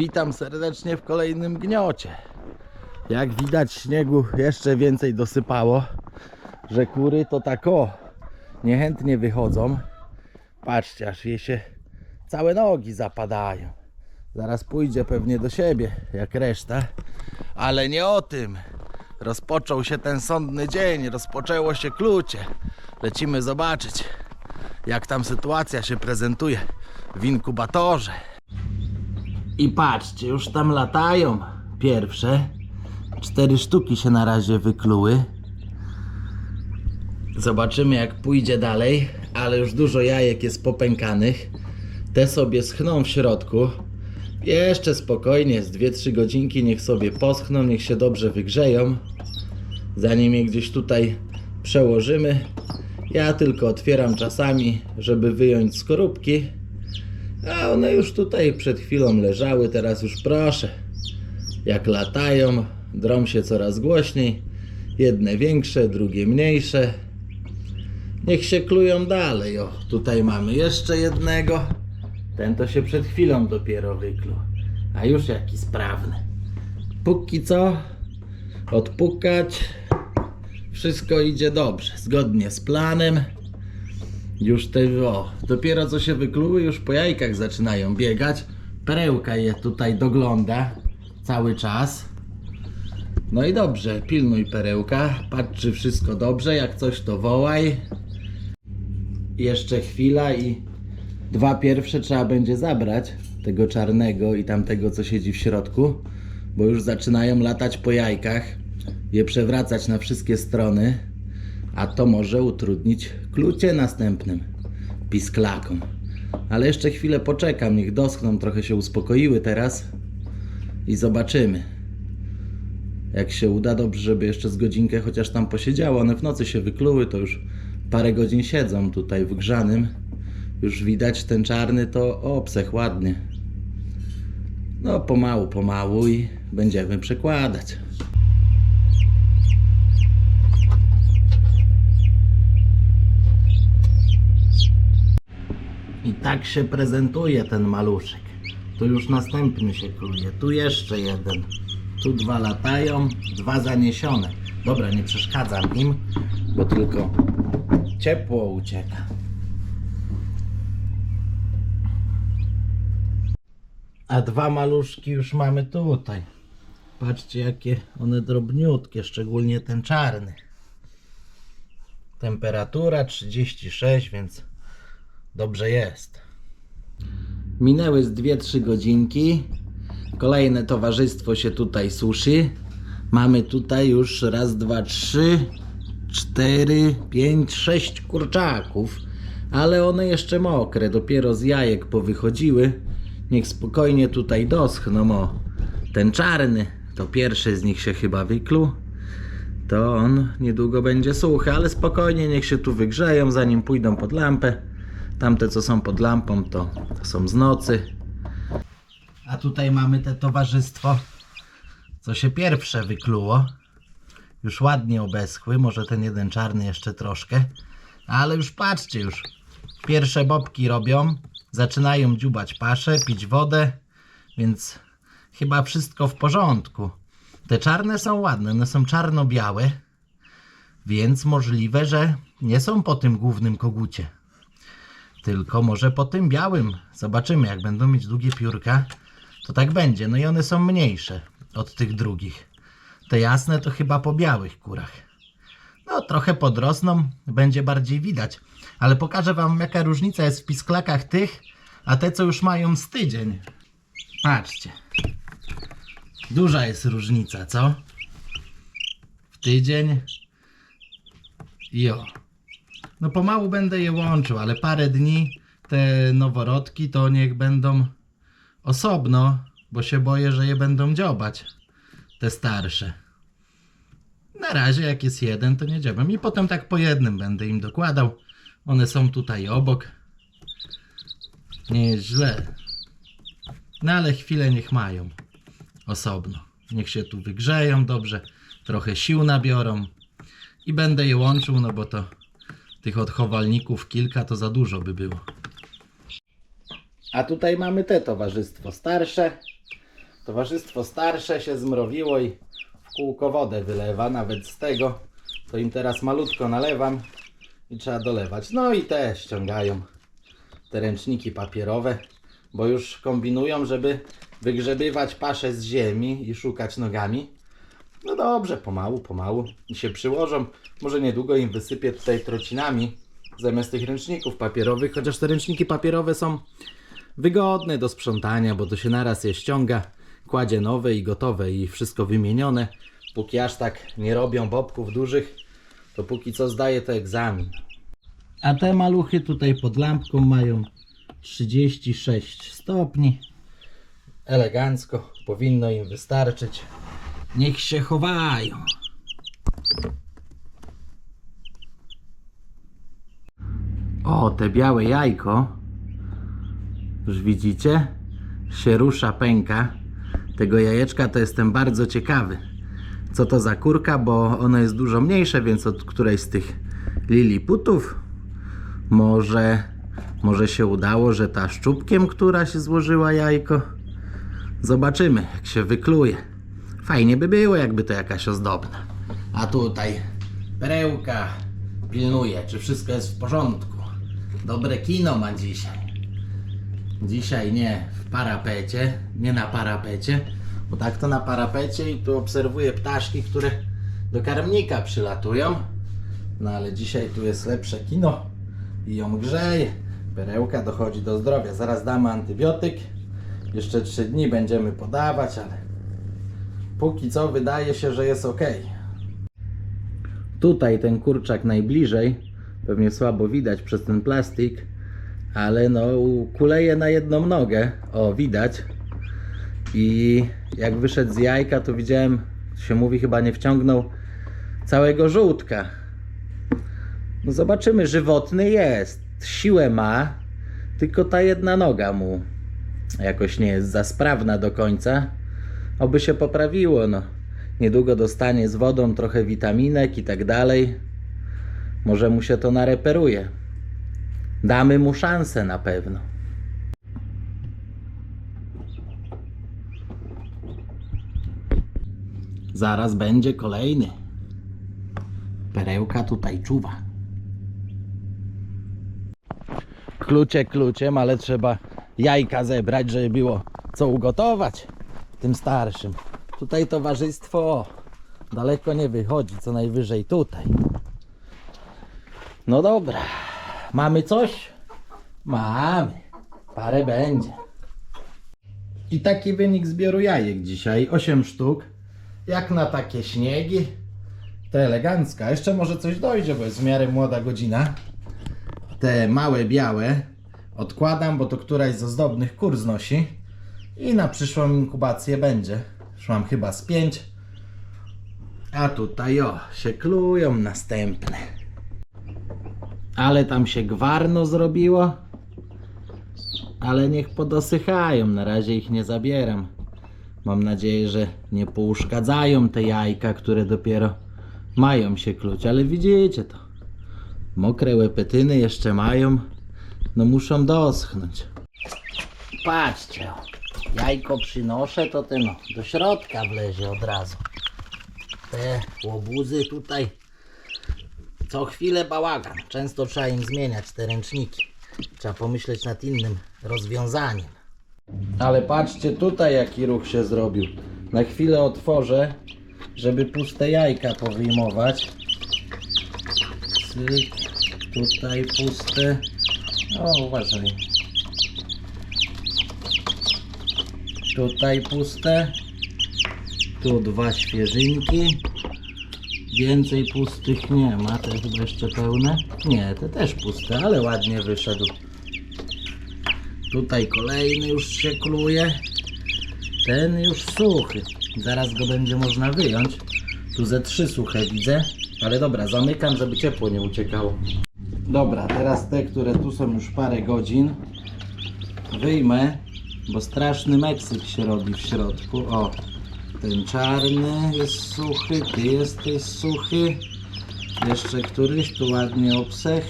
Witam serdecznie w kolejnym gniocie. Jak widać śniegu jeszcze więcej dosypało, że kury to tak o, niechętnie wychodzą. Patrzcie, aż jej się całe nogi zapadają. Zaraz pójdzie pewnie do siebie, jak reszta. Ale nie o tym. Rozpoczął się ten sądny dzień, rozpoczęło się klucie. Lecimy zobaczyć, jak tam sytuacja się prezentuje w inkubatorze. I patrzcie, już tam latają pierwsze. Cztery sztuki się na razie wykluły. Zobaczymy jak pójdzie dalej, ale już dużo jajek jest popękanych. Te sobie schną w środku. Jeszcze spokojnie, z 2-3 godzinki niech sobie poschną, niech się dobrze wygrzeją. Zanim je gdzieś tutaj przełożymy, ja tylko otwieram czasami, żeby wyjąć skorupki. A one już tutaj przed chwilą leżały, teraz już proszę. Jak latają, drą się coraz głośniej. Jedne większe, drugie mniejsze. Niech się klują dalej. O, tutaj mamy jeszcze jednego. Ten to się przed chwilą dopiero wykluł. A już jaki sprawny. Póki co odpukać. Wszystko idzie dobrze, zgodnie z planem. Już te, dopiero co się wykluły, już po jajkach zaczynają biegać. Perełka je tutaj dogląda cały czas. No i dobrze, pilnuj perełka, patrz czy wszystko dobrze, jak coś to wołaj. Jeszcze chwila i dwa pierwsze trzeba będzie zabrać, tego czarnego i tamtego co siedzi w środku, bo już zaczynają latać po jajkach, je przewracać na wszystkie strony, a to może utrudnić klucie następnym pisklakom. Ale jeszcze chwilę poczekam, niech doschną, trochę się uspokoiły teraz i zobaczymy. Jak się uda, dobrze, żeby jeszcze z godzinkę chociaż tam posiedziało. One w nocy się wykluły, to już parę godzin siedzą tutaj w grzanym. Już widać ten czarny to obsech ładnie. No pomału, pomału i będziemy przekładać. Tak się prezentuje ten maluszek. Tu już następny się kluje, tu jeszcze jeden. Tu dwa latają, dwa zaniesione. Dobra, nie przeszkadzam im, bo tylko ciepło ucieka. A dwa maluszki już mamy tutaj. Patrzcie jakie one drobniutkie, szczególnie ten czarny. Temperatura 36, więc dobrze jest. Minęły z 2-3 godzinki. Kolejne towarzystwo się tutaj suszy. Mamy tutaj już raz, dwa, trzy, cztery, pięć, sześć kurczaków. Ale one jeszcze mokre, dopiero z jajek powychodziły. Niech spokojnie tutaj doschną. O, ten czarny, to pierwszy z nich się chyba wykluł. To on niedługo będzie suchy, ale spokojnie niech się tu wygrzeją, zanim pójdą pod lampę. Tamte, co są pod lampą, to, są z nocy. A tutaj mamy te towarzystwo, co się pierwsze wykluło. Już ładnie obeschły, może ten jeden czarny jeszcze troszkę. Ale już patrzcie, już pierwsze bobki robią. Zaczynają dziubać paszę, pić wodę, więc chyba wszystko w porządku. Te czarne są ładne, one są czarno-białe, więc możliwe, że nie są po tym głównym kogucie. Tylko może po tym białym. Zobaczymy, jak będą mieć długie piórka, to tak będzie. No i one są mniejsze od tych drugich. Te jasne to chyba po białych kurach. No, trochę podrosną, będzie bardziej widać. Ale pokażę Wam, jaka różnica jest w pisklakach tych, a te, co już mają z tydzień. Patrzcie. Duża jest różnica, co? W tydzień. Jo. No pomału będę je łączył, ale parę dni te noworodki to niech będą osobno, bo się boję, że je będą dziobać. Te starsze. Na razie jak jest jeden, to nie dziobam. I potem tak po jednym będę im dokładał. One są tutaj obok. Nie jest źle. No ale chwilę niech mają osobno. Niech się tu wygrzeją dobrze, trochę sił nabiorą i będę je łączył, no bo to tych odchowalników kilka to za dużo by było. A tutaj mamy te towarzystwo starsze. Towarzystwo starsze się zmrowiło i w kółko wodę wylewa, nawet z tego. To im teraz malutko nalewam i trzeba dolewać. No i te ściągają te ręczniki papierowe, bo już kombinują, żeby wygrzebywać paszę z ziemi i szukać nogami. No dobrze, pomału, pomału się przyłożą. Może niedługo im wysypię tutaj trocinami zamiast tych ręczników papierowych, chociaż te ręczniki papierowe są wygodne do sprzątania, bo to się naraz je ściąga, kładzie nowe i gotowe i wszystko wymienione. Póki aż tak nie robią bobków dużych, to póki co zdaje to egzamin. A te maluchy tutaj pod lampką mają 36 stopni. Elegancko, powinno im wystarczyć. Niech się chowają. O, te białe jajko. Już widzicie? Się rusza, pęka. Tego jajeczka to jestem bardzo ciekawy. Co to za kurka, bo ono jest dużo mniejsze, więc od którejś z tych liliputów może, może się udało, że ta szczupkiem, która się złożyła jajko. Zobaczymy, jak się wykluje. Fajnie by było, jakby to jakaś ozdobna. A tutaj perełka pilnuje, czy wszystko jest w porządku. Dobre kino ma dzisiaj. Dzisiaj nie w parapecie, nie na parapecie, bo tak to na parapecie i tu obserwuję ptaszki, które do karmnika przylatują. No ale dzisiaj tu jest lepsze kino i ją grzeje. Perełka dochodzi do zdrowia. Zaraz damy antybiotyk. Jeszcze 3 dni będziemy podawać, ale póki co wydaje się, że jest ok. Tutaj ten kurczak najbliżej, pewnie słabo widać przez ten plastik, ale no kuleje na jedną nogę, o widać. I jak wyszedł z jajka, to widziałem, się mówi, chyba nie wciągnął całego żółtka. No zobaczymy, żywotny jest, siłę ma, tylko ta jedna noga mu jakoś nie jest za sprawna do końca. Oby się poprawiło, no. Niedługo dostanie z wodą trochę witaminek i tak dalej. Może mu się to nareperuje. Damy mu szansę na pewno. Zaraz będzie kolejny. Perełka tutaj czuwa. Klucie kluciem, ale trzeba jajka zebrać, żeby było co ugotować tym starszym. Tutaj towarzystwo daleko nie wychodzi, co najwyżej tutaj. No dobra, mamy coś? Mamy. Parę będzie. I taki wynik zbioru jajek dzisiaj. 8 sztuk. Jak na takie śniegi. To elegancka. Jeszcze może coś dojdzie, bo jest w miarę młoda godzina. Te małe białe odkładam, bo to któraś z ozdobnych kur znosi. I na przyszłą inkubację będzie. Już mam chyba z 5. A tutaj o, się klują następne. Ale tam się gwarno zrobiło. Ale niech podosychają, na razie ich nie zabieram. Mam nadzieję, że nie pouszkadzają te jajka, które dopiero mają się kluć, ale widzicie to. Mokre łepetyny jeszcze mają, no muszą doschnąć. Patrzcie, jajko przynoszę, to ten o, do środka wlezie od razu. Te łobuzy tutaj co chwilę bałagan. Często trzeba im zmieniać te ręczniki. Trzeba pomyśleć nad innym rozwiązaniem. Ale patrzcie tutaj jaki ruch się zrobił. Na chwilę otworzę, żeby puste jajka powyjmować. Cyk, tutaj puste. O, uważaj. Tutaj puste. Tu dwa świeżynki. Więcej pustych nie ma, te chyba jeszcze pełne. Nie, te też puste, ale ładnie wyszedł. Tutaj kolejny już się kluje. Ten już suchy. Zaraz go będzie można wyjąć. Tu ze trzy suche widzę. Ale dobra, zamykam, żeby ciepło nie uciekało. Dobra, teraz te, które tu są już parę godzin. Wyjmę, bo straszny Meksyk się robi w środku. O, ten czarny jest suchy, ty jesteś suchy. Jeszcze któryś tu ładnie obsech.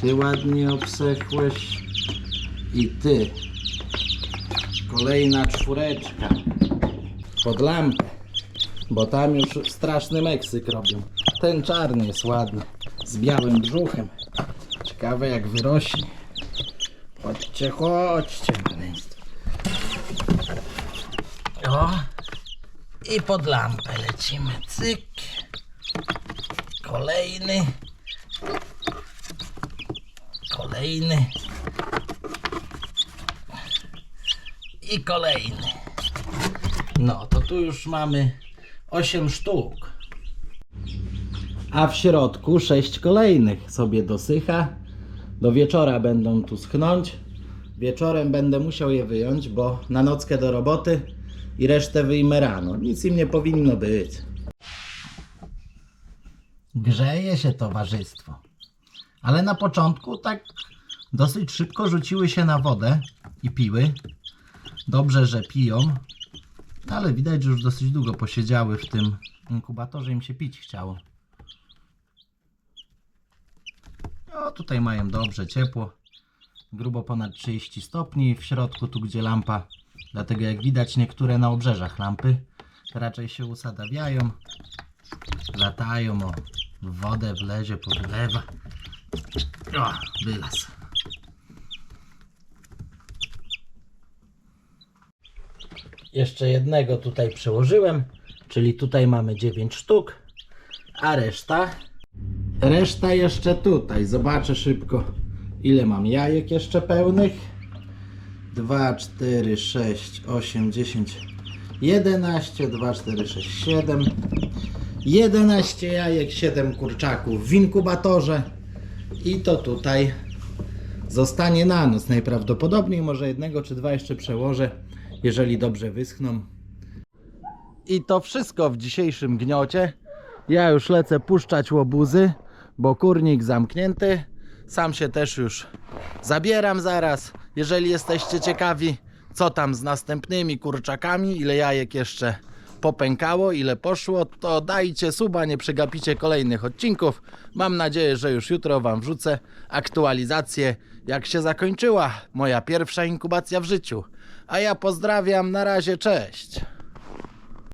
Ty ładnie obsechłeś. I ty. Kolejna czwóreczka. Pod lampę. Bo tam już straszny Meksyk robią. Ten czarny jest ładny. Z białym brzuchem. Ciekawe jak wyrośnie. Chodźcie, chodźcie, maleństwo. O. I pod lampę lecimy. Cyk. Kolejny. Kolejny. I kolejny. No, to tu już mamy 8 sztuk. A w środku 6 kolejnych sobie dosycha. Do wieczora będą tu schnąć. Wieczorem będę musiał je wyjąć, bo na nockę do roboty i resztę wyjmę rano. Nic im nie powinno być. Grzeje się towarzystwo. Ale na początku tak dosyć szybko rzuciły się na wodę i piły. Dobrze, że piją. Ale widać, że już dosyć długo posiedziały w tym inkubatorze, im się pić chciało. Tutaj mają dobrze ciepło. Grubo ponad 30 stopni w środku, tu gdzie lampa. Dlatego jak widać niektóre na obrzeżach lampy raczej się usadawiają. Latają, o, wodę wlezie, powylewa. O, wylaz. Jeszcze jednego tutaj przełożyłem, czyli tutaj mamy 9 sztuk, a reszta Reszta jeszcze tutaj. Zobaczę szybko, ile mam jajek jeszcze pełnych. 2, 4, 6, 8, 10, 11, 2, 4, 6, 7. 11 jajek, 7 kurczaków w inkubatorze. I to tutaj zostanie na noc najprawdopodobniej. Może jednego czy dwa jeszcze przełożę, jeżeli dobrze wyschną. I to wszystko w dzisiejszym gniocie. Ja już lecę puszczać łobuzy, bo kurnik zamknięty. Sam się też już zabieram zaraz. Jeżeli jesteście ciekawi, co tam z następnymi kurczakami, ile jajek jeszcze popękało, ile poszło, to dajcie suba, nie przegapicie kolejnych odcinków. Mam nadzieję, że już jutro Wam wrzucę aktualizację, jak się zakończyła moja pierwsza inkubacja w życiu. A ja pozdrawiam, na razie, cześć.